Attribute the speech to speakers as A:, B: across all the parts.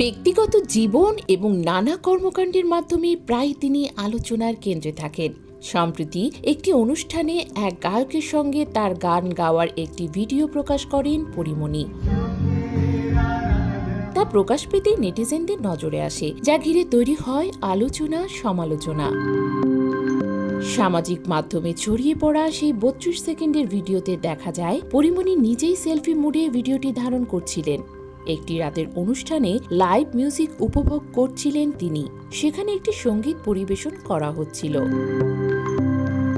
A: ব্যক্তিগত জীবন এবং নানা কর্মকাণ্ডের মাধ্যমে প্রায় তিনি আলোচনার কেন্দ্রে থাকেন। সম্প্রতি একটি অনুষ্ঠানে এক গায়কের সঙ্গে তার গান গাওয়ার একটি ভিডিও প্রকাশ করেন পরিমণি। তা প্রকাশ পেতেই নেটিজেনদের নজরে আসে, যা ঘিরে তৈরি হয় আলোচনা, সমালোচনা। সামাজিক মাধ্যমে ছড়িয়ে পড়া সেই বত্রিশ সেকেন্ডের ভিডিওতে দেখা যায়, পরিমণি নিজেই সেলফি মুডে ভিডিওটি ধারণ করছিলেন। একটি রাতের অনুষ্ঠানে লাইভ মিউজিক উপভোগ করছিলেন তিনি। সেখানে একটি সংগীত পরিবেশন করা হচ্ছিল।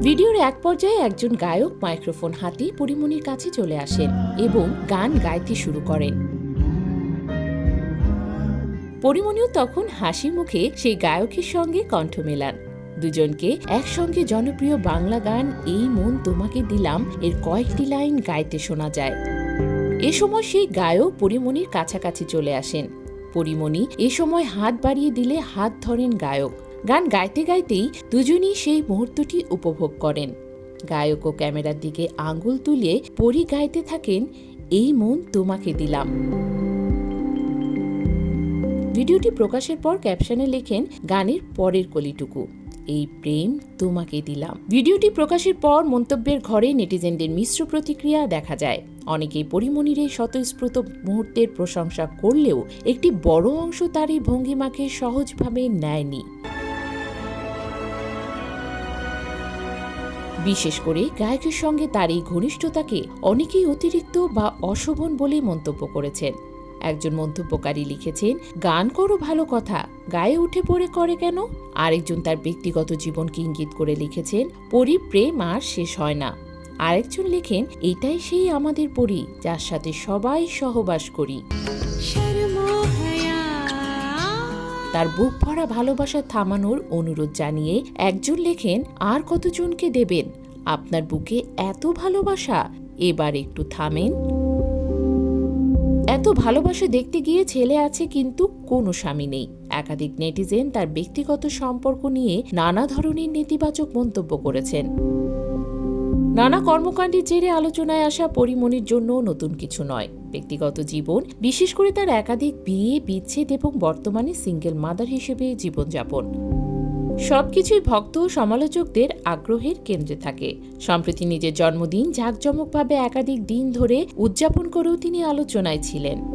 A: ভিডিওর এক পর্যায়ে একজন গায়ক মাইক্রোফোন হাতে পরিমণির কাছে চলে আসেন এবং গান গাইতে শুরু করেন। পরিমণিও তখন হাসি মুখে সেই গায়কের সঙ্গে কণ্ঠ মেলান। দুজনকে একসঙ্গে জনপ্রিয় বাংলা গান এই মন তোমাকে দিলাম এর কয়েকটি লাইন গাইতে শোনা যায়। এ সময় সেই গায়ক পরিমণির কাছাকাছি চলে আসেন। পরিমণি এ সময় হাত বাড়িয়ে দিলে হাত ধরেন গায়ক। গান গাইতে গাইতেই দুজনই সেই মুহূর্তটি উপভোগ করেন। গায়ক ও ক্যামেরার দিকে আঙ্গুল তুলে পরি গাইতে থাকেন, এই মন তোমাকে দিলাম। ভিডিওটি প্রকাশের পর ক্যাপশনে লেখেন, গানের পরের কলিটুকু, এই প্রেম তোমাকে দিলাম। ভিডিওটি প্রকাশের পর মন্তব্যের ঘরে নেটিজেনদের মিশ্র প্রতিক্রিয়া দেখা যায়। অনেকেই পরিমণির এই স্বতঃস্ফূর্ত মুহূর্তের প্রশংসা করলেও একটি বড় অংশ তার এই ভঙ্গিমাকে সহজভাবে নেয়নি। বিশেষ করে গায়কের সঙ্গে তার এই ঘনিষ্ঠতাকে অনেকেই অতিরিক্ত বা অশোভন বলে মন্তব্য করেছেন। একজন মন্তব্যকারী লিখেছেন, গান করো ভালো কথা, গায়ে উঠে পড়ে করে কেন? আরেকজন তার ব্যক্তিগত জীবনকে ইঙ্গিত করে লিখেছেন পরি প্রেম আর শেষ হয় না। আরেকজন লেখেন এটাই সেই আমাদের পরি যার সাথে সবাই সহবাস করি। তার বুক ভরা ভালোবাসা থামানোর অনুরোধ জানিয়ে একজন লেখেন আর কতজনকে দেবেন? আপনার বুকে এত ভালোবাসা এবার একটু থামেন। এত ভালোবাসা দেখতে গিয়ে ছেলে আছে কিন্তু কোনো স্বামী নেই। একাধিক নেটিজেন তার ব্যক্তিগত সম্পর্ক নিয়ে নানা ধরনের নেতিবাচক মন্তব্য করেছেন। নানা কর্মকাণ্ডের জেরে আলোচনায় আসা পরিমণির জন্য নতুন কিছু নয়। ব্যক্তিগত জীবন, বিশেষ করে তার একাধিক বিয়ে, বিচ্ছেদ এবং বর্তমানে সিঙ্গেল মাদার হিসেবে জীবনযাপন। সবকিছুই ভক্ত সমালোচকদের আগ্রহের কেন্দ্রে থাকে। সম্প্রতি নিজের জন্মদিন জাঁকজমকভাবে একাধিক দিন ধরে উদযাপন করেও তিনি আলোচনায় ছিলেন।